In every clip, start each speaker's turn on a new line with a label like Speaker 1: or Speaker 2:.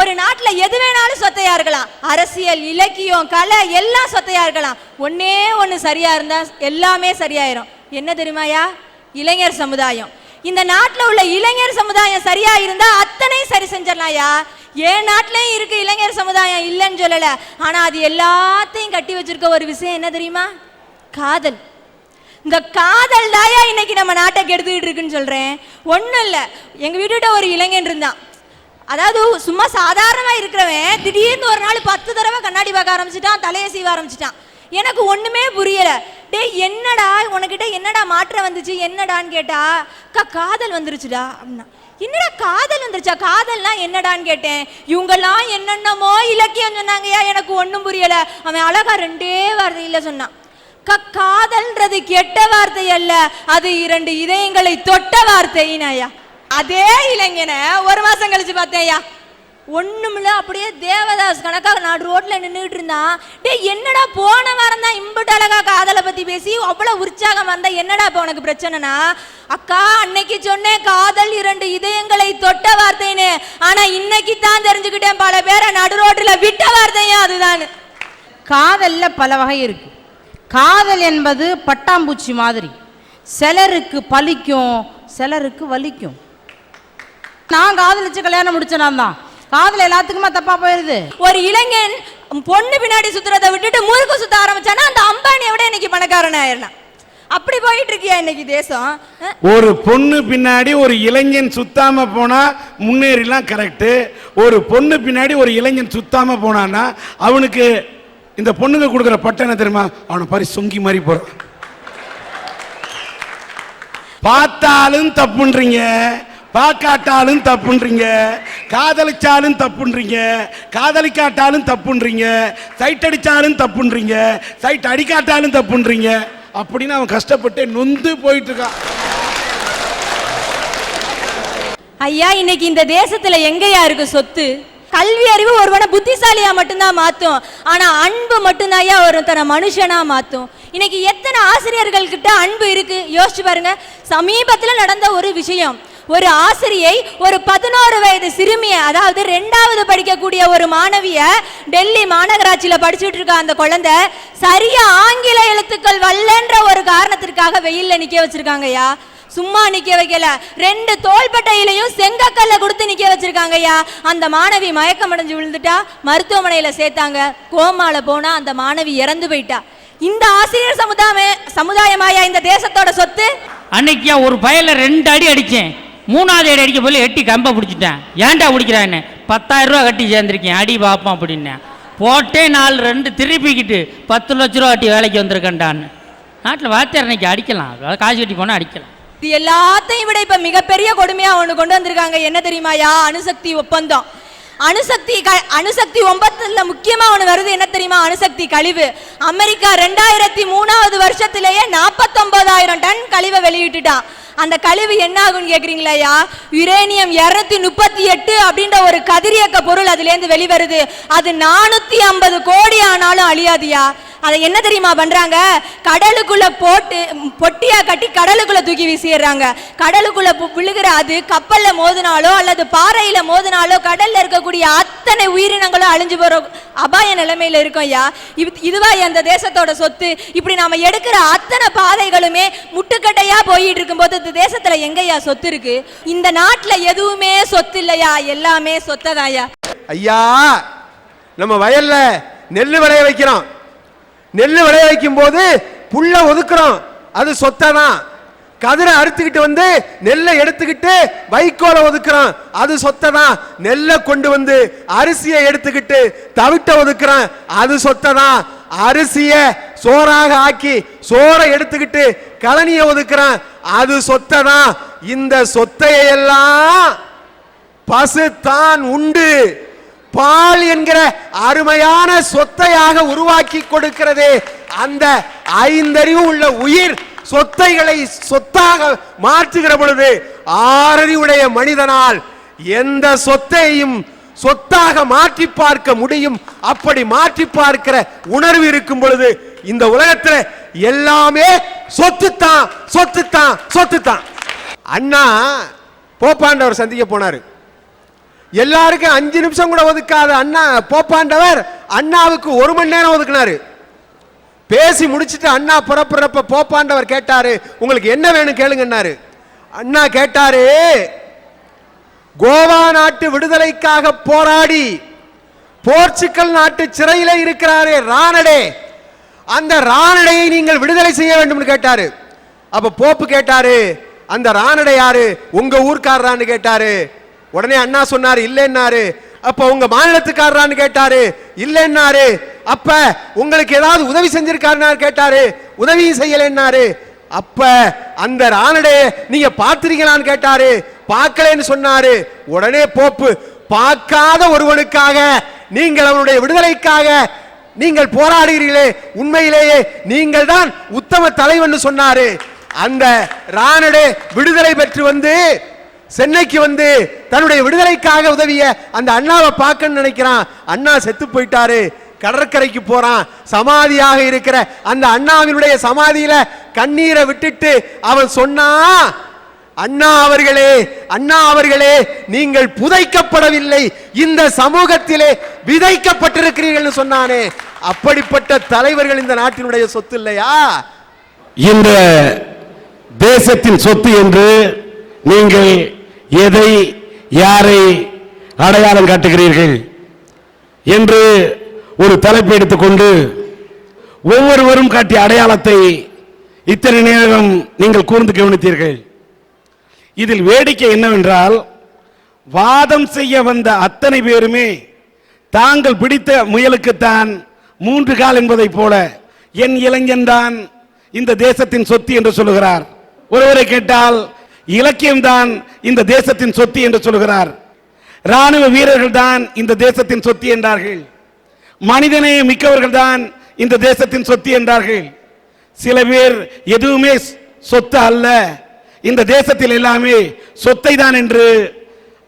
Speaker 1: ஒரு நாட்டில் எது வேணாலும் சொத்தையா இருக்கலாம். அரசியல் இலக்கியம் கலை எல்லாம் சொத்தையா இருக்கலாம். ஒன்னே ஒன்று சரியா இருந்தா எல்லாமே சரியாயிரும். என்ன தெரியுமாயா இளைஞர் சமுதாயம். இந்த நாட்டில் உள்ள இளைஞர் சமுதாயம் சரியா இருந்தா அத்தனையும் சரி செஞ்சிடலாம்யா. என் நாட்டிலையும் இருக்கு இளைஞர் சமுதாயம் இல்லைன்னு சொல்லல. ஆனா அது எல்லாத்தையும் கட்டி வச்சிருக்க ஒரு விஷயம் என்ன தெரியுமா? காதல். இந்த காதல் தாயா இன்னைக்கு நம்ம நாட்டை கெடுத்துக்கிட்டு இருக்குன்னு சொல்றேன். ஒன்றும் இல்லை. எங்கள் வீட்டுகிட்ட ஒரு இளைஞன் இருந்தான். அதாவது சும்மா சாதாரணமா இருக்கிறவன் திடீர்னு ஒரு நாள் பத்து தடவை கண்ணாடி பார்க்க ஆரம்பிச்சிட்டான் தலையை சீவ ஆரம்பிச்சிட்டான். எனக்கு ஒண்ணுமே புரியல. டேய் என்னடா உனக்கிட்ட என்னடா மாற்றம் வந்துச்சு என்னடான்னு கேட்டா அக்கா காதல் வந்துருச்சுடா அப்படின்னா. என்னடா காதல் வந்துருச்சா? காதல்னா என்னடான்னு கேட்டேன். இவங்கெல்லாம் என்னென்னமோ இலக்கியம் சொன்னாங்கயா எனக்கு ஒன்றும் புரியல. அவன் அழகா ரெண்டே வார்த்தையில் சொன்னான். க- காதல்ன்றது கெட்ட வார்த்தை அல்ல அது இரண்டு இதயங்களை தொட்ட வார்த்தையினாயா அதே இளைஞனை ஒரு மாசம் கழிச்சு பார்த்தேயா ஒண்ணுமில்ல அப்படியே தேவதாஸ் கணக்காக நான் ரோட்ல நின்றுட்டு இருந்தான் டேய் என்னடா போன வாரம் தான் இம்புட்டு அழகா காதலை பத்தி பேசி அவ்வளவு உற்சாகம் வந்தா என்னடா இப்ப உனக்கு பிரச்சனைனா? அக்கா அன்னைக்கு சொன்னேன் காதல் இரண்டு இதயங்களை தொட்ட வார்த்தைன்னு. ஆனா இன்னைக்கு தான் தெரிஞ்சுக்கிட்டேன் பல பேரை நடு ரோட்டில் விட்ட வார்த்தையும் அதுதான்
Speaker 2: காதல்ல பல வகை இருக்கு. காதல் என்பது பட்டாம்பூச்சி மாதிரி. சிலருக்கு பலிக்கும் சிலருக்கு வலிக்கும். நான் காதலிச்சு கல்யாணம் முடிச்சனா தான். காதல் எல்லாத்துக்குமா தப்பா போயிருது.
Speaker 1: ஒரு இளைஞன் பொண்ணு பின்னாடி சுத்துறதை விட்டுட்டு முறுக்கு சுத்த ஆரம்பிச்சானா அந்த அம்பானியை விட இன்னைக்கு பணக்காரன் ஆயிடலாம். அப்படி போயிட்டு இருக்கியா இன்னைக்கு தேசம்?
Speaker 3: ஒரு பொண்ணு பின்னாடி ஒரு இளைஞன் சுத்தாம போனா முன்னேறிலாம் கரெக்ட் ஒரு பொண்ணு பின்னாடி ஒரு இளைஞன் சுத்தாம போனான்னா அவனுக்கு இந்த பொண்ணுங்க கொடுக்குற பட்டம் என்ன தெரியுமா? அவனை பாரி சொங்கி மாதிரி போறான். பார்த்தாலும் தப்புன்றீங்க. பார்க்காட்டாலும் தப்புன்றீங்க காதலிச்சாலும் தப்புன்றீங்க காதலிக்காட்டாலும் தப்புன்றீங்க சைட் அடிச்சாலும் தப்புன்றீங்க சைட் அடிக்காட்டாலும் தப்புன்றீங்க. அப்படின்னு அவன் கஷ்டப்பட்டு நொந்து போயிட்டு இருக்கான்
Speaker 1: ஐயா இன்னைக்கு இந்த தேசத்துல எங்கயா இருக்கு சொத்து? கல்வி அறிவு ஒருவனை புத்திசாலியா மட்டும்தான் மாத்தும். ஆனா அன்பு மட்டும்தான் ஒருத்தனை மனுஷனா மாத்தும். இன்னைக்கு எத்தனை ஆசிரியர்கள் கிட்ட அன்பு இருக்கு? யோசிச்சு பாருங்க. சமீபத்துல நடந்த ஒரு விஷயம். ஒரு ஆசிரியை ஒரு பதினோரு வயது சிறுமியை அதாவது ரெண்டாவது படிக்கக்கூடிய ஒரு மாணவிய டெல்லி மாநகராட்சியில் படிச்சுட்டு இருக்க அந்த குழந்தை சரியா ஆங்கில எழுத்துக்கள் வல்லன்ற ஒரு காரணத்திற்காக வெயில்ல நிக்க வச்சிருக்காங்கய்யா சும்மா நிக்க வைக்கல. ரெண்டு தோள்பட்டையிலையும் செங்கக்கல்ல கொடுத்து நிக்க வச்சிருக்காங்கய்யா அந்த மாணவி மயக்கம் அடைஞ்சு விழுந்துட்டா மருத்துவமனையில சேர்த்தாங்க. கோமால போனா அந்த மாணவி இறந்து போயிட்டா. இந்த ஆசிரியர் சமுதாய சமுதாயமாயா இந்த தேசத்தோட சொத்து?
Speaker 4: அன்னைக்கு ஒரு பயல ரெண்டு அடி அடிச்சேன். மூணாவது அடி அடிக்க போல எட்டி கம்பை பிடிச்சிட்டேன். ஏன்டா பிடிக்கிறான்னு பத்தாயிரம் ரூபா கட்டி சேர்ந்துருக்கேன். அடி பார்ப்போம் அப்படின்னேன். போட்டே நாலு ரெண்டு திருப்பிக்கிட்டு பத்து லட்ச ரூபா கட்டி வேலைக்கு வந்திருக்கேன்டான்னு. நாட்டில் வாத்தியார் இன்னைக்கு அடிக்கலாம். காசு கட்டி போனால் அடிக்கலாம்.
Speaker 1: இது எல்லாத்தையும் விட இப்போ மிகப்பெரிய கொடுமையாக ஒன்று கொண்டு வந்திருக்காங்க. என்ன தெரியுமாயா அணுசக்தி ஒப்பந்தம். அணுசக்தி க- அணுசக்தி ஒன்பத்துல முக்கியமா ஒண்ணு வருது. என்ன தெரியுமா அணுசக்தி கழிவு. அமெரிக்கா ரெண்டாயிரத்தி மூணாவது வருஷத்திலேயே நாற்பத்தொன்பதாயிரம் டன் கழிவை வெளியிட்டுட்டான் அந்த கழிவு என்ன ஆகும்னு கேக்குறீங்களாயா யுரேனியம் இரநூத்தி முப்பத்தி எட்டு அப்படின்ற ஒரு கதிரியக்க பொருள் அதுலேருந்து வெளிவருது. அது நானூற்றி ஐம்பது கோடி ஆனாலும் அழியாதியா அதை என்ன தெரியுமா பண்றாங்க? கடலுக்குள்ள போட்டு பொட்டியா கட்டி கடலுக்குள்ள தூக்கி வீசிடுறாங்க. கடலுக்குள்ள பு- விழுகிற அது கப்பல்ல மோதினாலோ அல்லது பாறையில மோதினாலோ கடல்ல இருக்கக்கூடிய அத்தனை உயிரினங்களும் அழிஞ்சு போற அபாய நிலைமையில இருக்கும் ஐயா. இது- இதுவா அந்த தேசத்தோட சொத்து? இப்படி நாம எடுக்கிற அத்தனை பாதைகளுமே முட்டுக்கட்டையா போயிட்டு இருக்கும்போது இந்த தேசத்துல எங்கய்யா சொத்து இருக்கு? இந்த நாட்டுல எதுவுமே சொத்து இல்லையா? எல்லாமே சொத்ததாயா
Speaker 5: ஐயா நம்ம வயல்ல நெல் விளைய வைக்கிறோம். நெல் விளைய வைக்கும் போது புல்ல ஒதுக்குறோம். அது சொத்தை தான் கதிரை அறுத்துக்கிட்டு வந்து நெல்லை எடுத்துக்கிட்டு வைக்கோலை ஒதுக்குறோம். அது சொத்தை தான் நெல்லை கொண்டு வந்து அரிசியை எடுத்துக்கிட்டு தவிட்ட ஒதுக்குறான் அது சொத்தை தான் அரிசியை சோறாக ஆக்கி சோறை எடுத்துக்கிட்டு கழனியை ஒதுக்குறான் அது சொத்தை தான் இந்த சொத்தையெல்லாம் பசு தான் உண்டு. பால் என்கிற அருமையான சொத்தையாக உருவாக்கி கொடுக்கிறது. அந்த ஐந்தறிவு உள்ள உயிர் சொத்தைகளை சொத்தாக மாற்றுகிற பொழுது ஆறறிவுடைய மனிதனால் எந்த சொத்தையும் சொத்தாக மாற்றி பார்க்க முடியும். அப்படி மாற்றி பார்க்கிற உணர்வு இருக்கும் பொழுது இந்த உலகத்துல எல்லாமே சொத்து தான் சொத்து தான் சொத்து தான் அண்ணா போப்பாண்டவர் சந்திக்க போனாரு. எல்லாருக்கும் அஞ்சு நிமிஷம் கூட ஒதுக்காத அண்ணா போப்பாண்டவர் அண்ணாவுக்கு ஒரு மணி நேரம் ஒதுக்குனாரு. பேசி முடிச்சிட்டு அண்ணா புறப்புறப்ப போப்பாண்டவர் கேட்டாரு உங்களுக்கு என்ன வேணும் கேளுங்கன்னாரு. அண்ணா கேட்டாரு கோவா நாட்டு விடுதலைக்காக போராடி போர்ச்சுக்கல் நாட்டு சிறையில் இருக்கிறாரே ராணடே. அந்த ராணடையை நீங்கள் விடுதலை செய்ய வேண்டும் கேட்டாரு. அப்ப போப்பு கேட்டாரு அந்த ராணடை யாரு? உங்க ஊர்க்காரரான்னு கேட்டாரு. உடனே அண்ணா சொன்னாரு இல்லைன்னாரு. அப்ப உங்க மாநிலத்துக்காரரான்னு கேட்டாரு இல்லைன்னாரு. அப்ப உங்களுக்கு ஏதாவது உதவி செஞ்சிருக்காருன்னு கேட்டாரு? உதவியும் செய்யலைன்னாரு. அப்ப அந்த ராணடே நீங்க பார்த்திருக்கீங்களான்னு கேட்டாரு. பார்க்கலன்னு சொன்னாரு. உடனே போப்பு பார்க்காத ஒருவனுக்காக நீங்கள் அவனுடைய விடுதலைக்காக நீங்கள் போராடுகிறீர்களே உண்மையிலேயே நீங்கள் தான் உத்தம தலைவன் சொன்னாரு. அந்த ராணடே விடுதலை பெற்று வந்து சென்னைக்கு வந்து தன்னுடைய விடுதலைக்காக உதவிய அந்த அண்ணாவை பார்க்கன்னு நினைக்கிறான். அண்ணா செத்து போயிட்டாரு. கடற்கரைக்கு போறான். சமாதியாக இருக்கிற அந்த அண்ணாவினுடைய சமாதியில கண்ணீரை விட்டுட்டு அவன் சொன்னா அண்ணா அவர்களே அண்ணா அவர்களே நீங்கள் புதைக்கப்படவில்லை. இந்த சமூகத்திலே விதைக்கப்பட்டிருக்கிறீர்கள் சொன்னானே. அப்படிப்பட்ட தலைவர்கள் இந்த நாட்டினுடைய சொத்து இல்லையா?
Speaker 3: இந்த தேசத்தின் சொத்து என்று நீங்கள் எதை யாரை அடையாளம் காட்டுகிறீர்கள்? என்று ஒரு தலைப்பு எடுத்துக்கொண்டு ஒவ்வொருவரும் காட்டிய அடையாளத்தை இத்தனை நேரம் நீங்கள் கூர்ந்து கவனித்தீர்கள். இதில் வேடிக்கை என்னவென்றால் வாதம் செய்ய வந்த அத்தனை பேருமே தாங்கள் பிடித்த முயலுக்குத்தான் மூன்று கால் என்பதைப் போல என் இளைஞன் தான் இந்த தேசத்தின் சொத்து என்று சொல்லுகிறார். ஒருவரை கேட்டால் இலக்கியம்தான் இந்த தேசத்தின் சொத்து என்று சொல்லுகிறார் ராணுவ வீரர்கள் தான் இந்த தேசத்தின் சொத்து என்றார்கள். மனிதநேய மிக்கவர்கள் தான் இந்த தேசத்தின் சொத்து என்றார்கள். சில பேர் எதுவுமே சொத்து அல்ல. இந்த தேசத்தில் எல்லாமே சொத்தை தான் என்று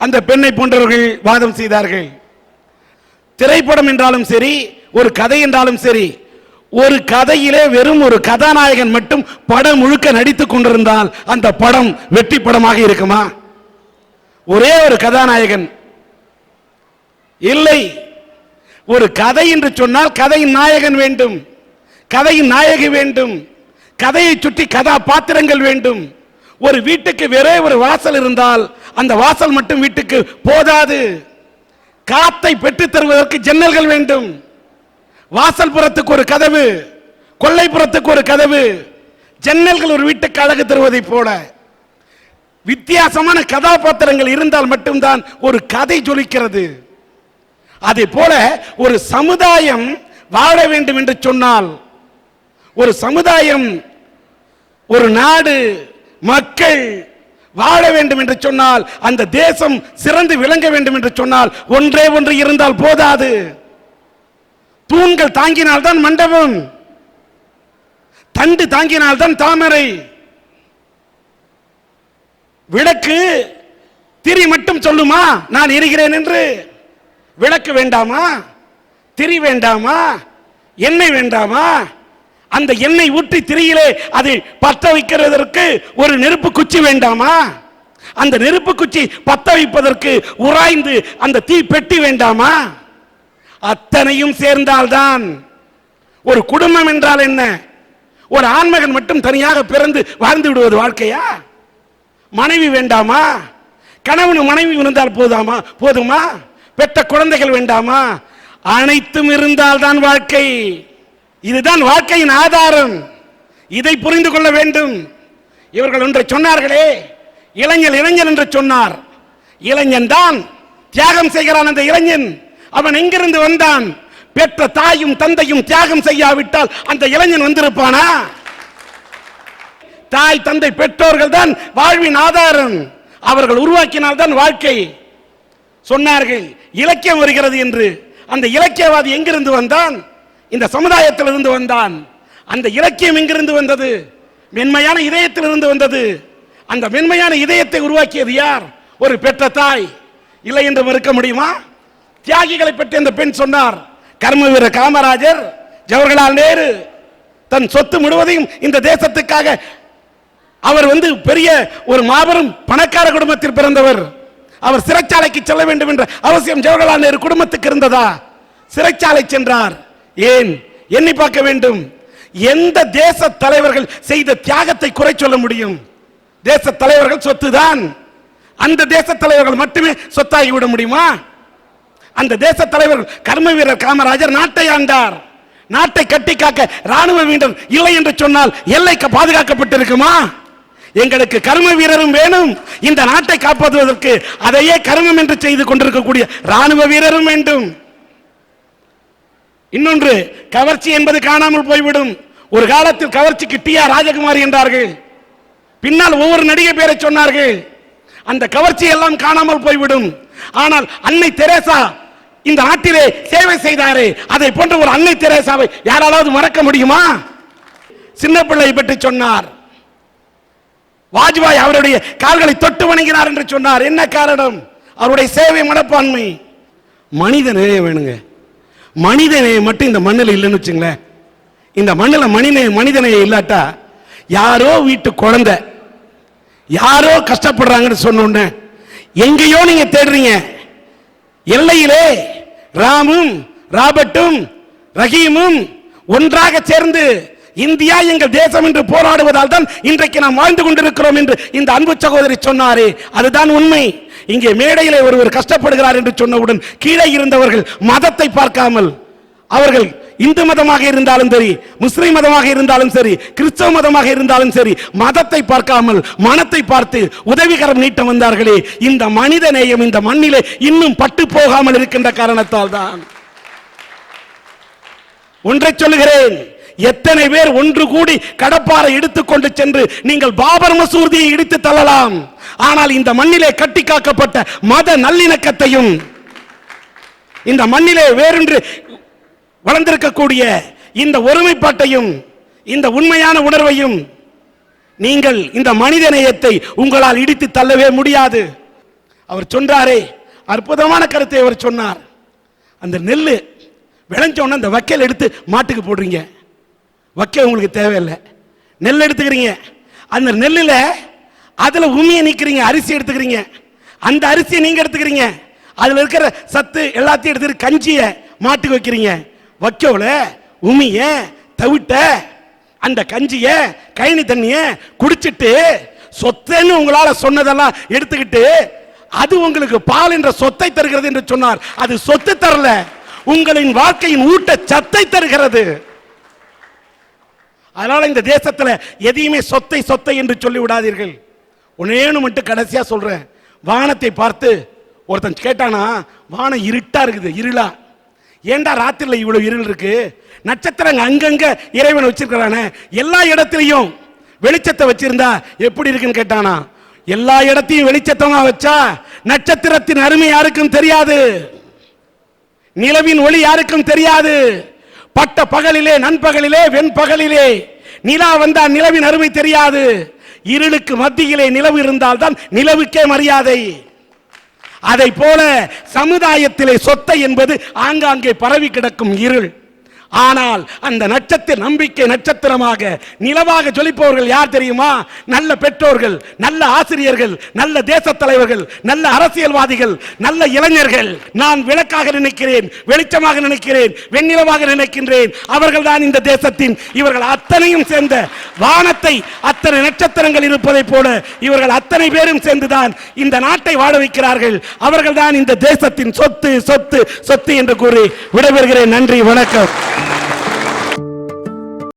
Speaker 3: அந்த பெண்ணை போன்றவர்கள் வாதம் செய்தார்கள். திரைப்படம் என்றாலும் சரி ஒரு கதை என்றாலும் சரி ஒரு கதையிலே வெறும் ஒரு கதாநாயகன் மட்டும் படம் முழுக்க நடித்துக் கொண்டிருந்தால் அந்த படம் வெற்றி படமாக இருக்குமா? ஒரே ஒரு கதாநாயகன். இல்லை. ஒரு கதை என்று சொன்னால் கதையின் நாயகன் வேண்டும். கதையின் நாயகி வேண்டும். கதையை சுற்றி கதாபாத்திரங்கள் வேண்டும். ஒரு வீட்டுக்கு வேறே ஒரு வாசல் இருந்தால் அந்த வாசல் மட்டும் வீட்டுக்கு போதாது. காத்தை பெற்றுத் தருவதற்கு ஜன்னல்கள் வேண்டும். வாசல் புறத்துக்கு ஒரு கதவு கொல்லைப்புறத்துக்கு ஒரு கதவு ஜன்னல்கள் ஒரு வீட்டுக்கு அழகு தருவதைப் போல. வித்தியாசமான கதாபாத்திரங்கள் இருந்தால் மட்டும்தான் ஒரு கதை ஜொலிக்கிறது. அதே போல ஒரு சமுதாயம் வாழ வேண்டும் என்று சொன்னால் ஒரு சமுதாயம் ஒரு நாடு மக்கள் வாழ வேண்டும் என்று சொன்னால் அந்த தேசம் சிறந்து விளங்க வேண்டும் என்று சொன்னால் ஒன்றே ஒன்று இருந்தால் போதாது. தூண்கள் தாங்கினால்தான் மண்டபம். தண்டு தாங்கினால்தான் தாமரை. விளக்கு திரி மட்டும் சொல்லுமா? நான் இருக்கிறேன் என்று. விளக்கு வேண்டாமா? திரி வேண்டாமா? எண்ணெய் வேண்டாமா? அந்த எண்ணெய் ஊற்றி திரியிலே அதை பத்த வைக்கிறதற்கு ஒரு நெருப்பு குச்சி வேண்டாமா? அந்த நெருப்பு குச்சி பத்த வைப்பதற்கு உராய்ந்து அந்த தீ பெட்டி வேண்டாமா? அத்தனையும் சேர்ந்தால்தான். ஒரு குடும்பம் என்றால் என்ன? ஒரு ஆண்மகன் மட்டும் தனியாக பிறந்து வாழ்ந்து விடுவது வாழ்க்கையா? மனைவி வேண்டாமா? கணவன் மனைவி இருந்தால் போதாமா? போதுமா? பெற்ற குழந்தைகள் வேண்டாமா? அனைத்தும் இருந்தால்தான் வாழ்க்கை. இதுதான் வாழ்க்கையின் ஆதாரம். இதை புரிந்து கொள்ள வேண்டும். இவர்கள் ஒன்றை சொன்னார்களே இளைஞர் இளைஞன் என்று சொன்னார். இளைஞன் தான் தியாகம் செய்கிறான் அந்த இளைஞன். அவன் எங்கிருந்து வந்தான்? பெற்ற தாயும் தந்தையும் தியாகம் செய்யாவிட்டால் அந்த இளைஞன் வந்திருப்பானா? தாய் தந்தை பெற்றோர்கள் தான் வாழ்வின் ஆதாரம். அவர்கள் உருவாக்கினால் தான் வாழ்க்கை. சொன்னார்கள் இலக்கியம் வருகிறது என்று. அந்த இலக்கியவாதி எங்கிருந்து வந்தான்? இந்த சமுதாயத்திலிருந்து வந்தான். அந்த இலக்கியம் எங்கிருந்து வந்தது? மென்மையான இதயத்திலிருந்து வந்தது. அந்த மென்மையான இதயத்தை உருவாக்கியது யார்? ஒரு பெற்ற தாய். இல்லை என்று மறுக்க முடியுமா? தியாகிகளை பற்றி அந்த பெண் சொன்னார். கர்ம வீரர் காமராஜர் ஜவஹர்லால் நேரு தன் சொத்து முழுவதையும் இந்த தேசத்துக்காக அவர் வந்து பெரிய ஒரு மாபெரும் பணக்கார குடும்பத்தில் பிறந்தவர். அவர் சிறைச்சாலைக்கு செல்ல வேண்டும் என்ற அவசியம் ஜவஹர்லால் நேரு குடும்பத்துக்கு இருந்ததா? சிறைச்சாலை சென்றார். ஏன்? எண்ணி பார்க்க வேண்டும். எந்த தேச தலைவர்கள் செய்த தியாகத்தை குறை சொல்ல முடியும்? தேச தலைவர்கள் சொத்துதான். அந்த தேச தலைவர்கள் மட்டுமே சொத்தாகி விட முடியுமா? அந்த தேச தலைவர் கர்ம வீரர் காமராஜர் நாட்டை ஆண்டார். நாட்டை கட்டி காக்க ராணுவ வீரர் இல்லை என்று சொன்னால் எல்லை பாதுகாக்கப்பட்டிருக்குமா? எங்களுக்கு கர்ம வீரரும் வேணும். இந்த நாட்டை காப்பாற்றுவதற்கு அதையே கர்மம் என்று செய்து கொண்டிருக்கக்கூடிய ராணுவ வீரரும் வேண்டும். இன்னொன்று கவர்ச்சி என்பது காணாமல் போய்விடும். ஒரு காலத்தில் கவர்ச்சிக்கு டி ஆர் ராஜகுமாரி என்றார்கள். பின்னால் ஒவ்வொரு நடிகை பேரை சொன்னார்கள். அந்த கவர்ச்சி எல்லாம் காணாமல் போய்விடும். ஆனால் அன்னை தெரேசா இந்த நாட்டிலே சேவை செய்தாரே. அதை போன்ற ஒரு அன்னை தெரேசாவை யாராலாவது மறக்க முடியுமா? சின்ன பிள்ளை பற்றி சொன்னார். வாஜ்பாய் அவருடைய கால்களை தொட்டு வணங்கினார் என்று சொன்னார். என்ன காரணம்? அவருடைய சேவை மனப்பான்மை. மனித நேயம் வேணுங்க. மனித நேயம் மட்டும் இந்த மண்ணில் இல்லைன்னு வச்சுங்களேன். இந்த மண்ணில் மனித மனித நேயம் இல்லாட்டா யாரோ வீட்டு குழந்தை யாரோ கஷ்டப்படுறாங்கன்னு சொன்ன உடனே எங்கேயோ நீங்க தேடுறீங்க. எல்லையிலே ராமும் ராபர்ட்டும் ரஹீமும் ஒன்றாக சேர்ந்து இந்தியா எங்கள் தேசம் என்று போராடுவதால் தான் இன்றைக்கு நாம் வாழ்ந்து கொண்டிருக்கிறோம் என்று இந்த அன்பு சகோதரி சொன்னாரே. அதுதான் உண்மை. இங்கே மேடையிலே ஒருவர் கஷ்டப்படுகிறார் என்று சொன்னவுடன் கீழே இருந்தவர்கள் மதத்தை பார்க்காமல் அவர்கள் இந்து மதமாக இருந்தாலும் சரி முஸ்லிம் மதமாக இருந்தாலும் சரி கிறிஸ்தவ மதமாக இருந்தாலும் சரி மதத்தை பார்க்காமல் மனத்தை பார்த்து உதவிகரம் நீட்ட வந்தார்களே இந்த மனித நேயம் இந்த மண்ணிலே இன்னும் பட்டு போகாமல் இருக்கின்ற காரணத்தால் தான். ஒன்றை சொல்லுகிறேன் எத்தனை பேர் ஒன்று கூடி கடப்பாறை எடுத்துக்கொண்டு சென்று நீங்கள் பாபர் மசூதியை இடித்து தள்ளலாம் ஆனால் இந்த மண்ணிலே கட்டி காக்கப்பட்ட மத நல்லிணக்கத்தையும் இந்த மண்ணிலே வேறொன்று வளர்ந்திருக்கக்கூடிய இந்த ஒருமைப்பாட்டையும் இந்த உண்மையான உணர்வையும் நீங்கள் இந்த மனித நேயத்தை உங்களால் இடித்து தள்ளவே முடியாது. அவர் சொன்னாரே அற்புதமான கருத்தை அவர் சொன்னார். அந்த நெல் விளைஞ்ச உடனே அந்த வக்கையில் எடுத்து மாட்டுக்கு போடுறீங்க. வக்கை உங்களுக்கு தேவையில்லை. நெல் எடுத்துக்கிறீங்க. அந்த நெல்லில் அதில் உமியை நிற்கிறீங்க அரிசி எடுத்துக்கிறீங்க. அந்த அரிசியை நீங்கள் எடுத்துக்கிறீங்க. அதில் இருக்கிற சத்து எல்லாத்தையும் எடுத்துகிட்டு கஞ்சியை மாட்டுக்கு வைக்கிறீங்க. வைக்கோல உமிய தவிட்ட அந்த கஞ்சிய கைனி தண்ணிய குடிச்சிட்டு சொத்தன்னு உங்களால சொன்னதெல்லாம் எடுத்துக்கிட்டு அது உங்களுக்கு பால் என்ற சொத்தை தருகிறது என்று சொன்னார். அது சொத்து தரல. உங்களின் வாழ்க்கையின் ஊட்ட சத்தை தருகிறது. அதனால இந்த தேசத்துல எதையுமே சொத்தை சொத்தை என்று சொல்லி விடாதீர்கள். ஒன்னேன்னு மட்டும் கடைசியா சொல்றேன். வானத்தை பார்த்து ஒருத்தன் கேட்டானா வானம் இருட்டா இருக்குது இருளா? ஏன்டா ராத்திரில இவ்வளவு இருள் இருக்கு? நட்சத்திரங்க அங்கங்க இறைவன் வச்சிருக்கிறானே. எல்லா இடத்துலையும் வெளிச்சத்தை வச்சிருந்தா எப்படி இருக்குன்னு கேட்டானா? எல்லா இடத்தையும் வெளிச்சத்தமா வச்சா நட்சத்திரத்தின் அருமை யாருக்கும் தெரியாது. நிலவின் ஒளி யாருக்கும் தெரியாது. பட்ட பகலிலே நண்பகலிலே வெண்பகலிலே நிலா வந்தால் நிலவின் அருமை தெரியாது. இருளுக்கு மத்தியிலே நிலவு இருந்தால்தான் நிலவுக்கே மரியாதை. அதை போல சமுதாயத்திலே சொத்தை என்பது ஆங்காங்கே பரவி கிடக்கும் இருள். ஆனால் அந்த நட்சத்திர நம்பிக்கை நட்சத்திரமாக நிலவாக ஜொலிப்பவர்கள் யார் தெரியுமா? நல்ல பெற்றோர்கள் நல்ல ஆசிரியர்கள் நல்ல தேச தலைவர்கள் நல்ல அரசியல்வாதிகள் நல்ல இளைஞர்கள். நான் விளக்காக நினைக்கிறேன் வெளிச்சமாக நினைக்கிறேன் வெண்ணிலவாக நினைக்கின்றேன். அவர்கள் தான் இந்த தேசத்தின் இவர்கள் அத்தனையும் சேர்ந்த வானத்தை அத்தனை நட்சத்திரங்கள் இருப்பதைப் போல இவர்கள் அத்தனை பேரும் சேர்ந்துதான் இந்த நாட்டை வாழ வைக்கிறார்கள். அவர்கள் தான் இந்த தேசத்தின் சொத்து சொத்து சொத்து என்று கூறி விடைபெறுகிறேன். நன்றி வணக்கம்.